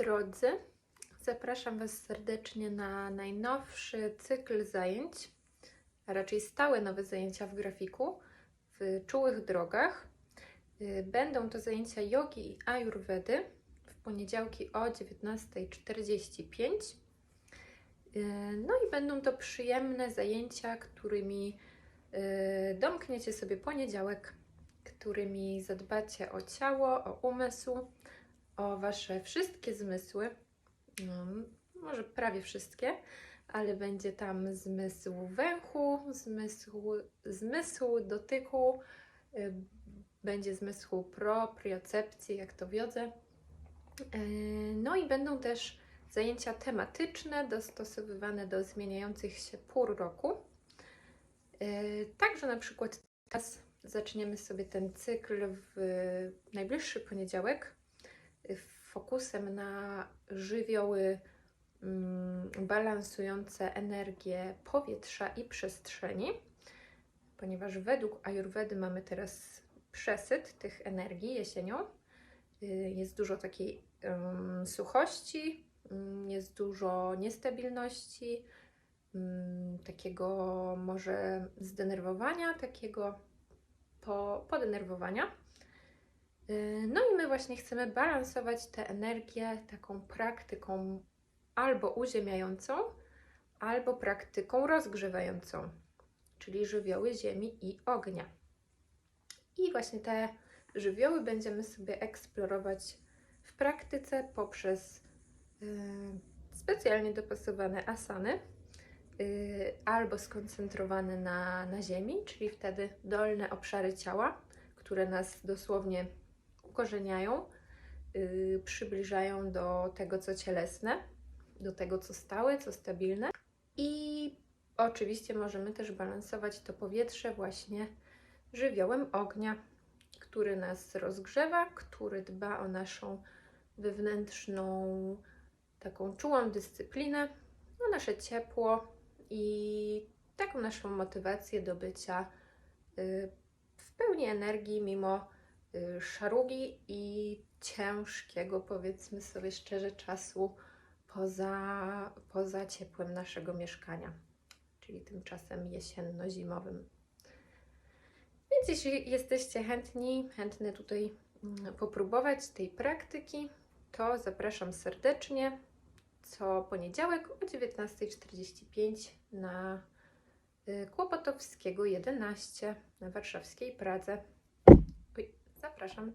drodzy, zapraszam Was serdecznie na najnowszy cykl zajęć, a raczej stałe nowe zajęcia w grafiku w czułych drogach. Y, Będą to zajęcia jogi i ajurwedy w poniedziałki o 19.45. Y, No i będą to przyjemne zajęcia, którymi y, domkniecie sobie poniedziałek, którymi zadbacie o ciało, o umysł, o Wasze wszystkie zmysły. No, może prawie wszystkie, ale będzie tam zmysł węchu, zmysł, zmysł dotyku, y, będzie zmysł propriocepcji, jak to wiodzę. Y, No i będą też zajęcia tematyczne, dostosowywane do zmieniających się pór roku. Y, Także na przykład teraz zaczniemy sobie ten cykl w najbliższy poniedziałek fokusem na żywioły mm, balansujące energię powietrza i przestrzeni, ponieważ według Ajurwedy mamy teraz przesyt tych energii jesienią. Y, Jest dużo takiej em, suchości, mm, jest dużo niestabilności, mm, takiego może zdenerwowania, takiego po, podenerwowania. Y, No i my właśnie chcemy balansować tę energię taką praktyką albo uziemiającą, albo praktyką rozgrzewającą, czyli żywioły ziemi i ognia. I właśnie te żywioły będziemy sobie eksplorować w praktyce poprzez y, specjalnie dopasowane asany y, albo skoncentrowane na, na ziemi, czyli wtedy dolne obszary ciała, które nas dosłownie ukorzeniają, y, przybliżają do tego, co cielesne, do tego, co stałe, co stabilne. I oczywiście możemy też balansować to powietrze właśnie żywiołem ognia, który nas rozgrzewa, który dba o naszą wewnętrzną, taką czułą dyscyplinę, o nasze ciepło i taką naszą motywację do bycia y, w pełni energii, mimo szarugi i ciężkiego, powiedzmy sobie szczerze, czasu poza, poza ciepłem naszego mieszkania, czyli tymczasem jesienno-zimowym. Więc jeśli jesteście chętni, chętne tutaj mm, popróbować tej praktyki, to zapraszam serdecznie co poniedziałek o 19.45 na y, Kłopotowskiego 11 na warszawskiej Pradze. Zapraszam.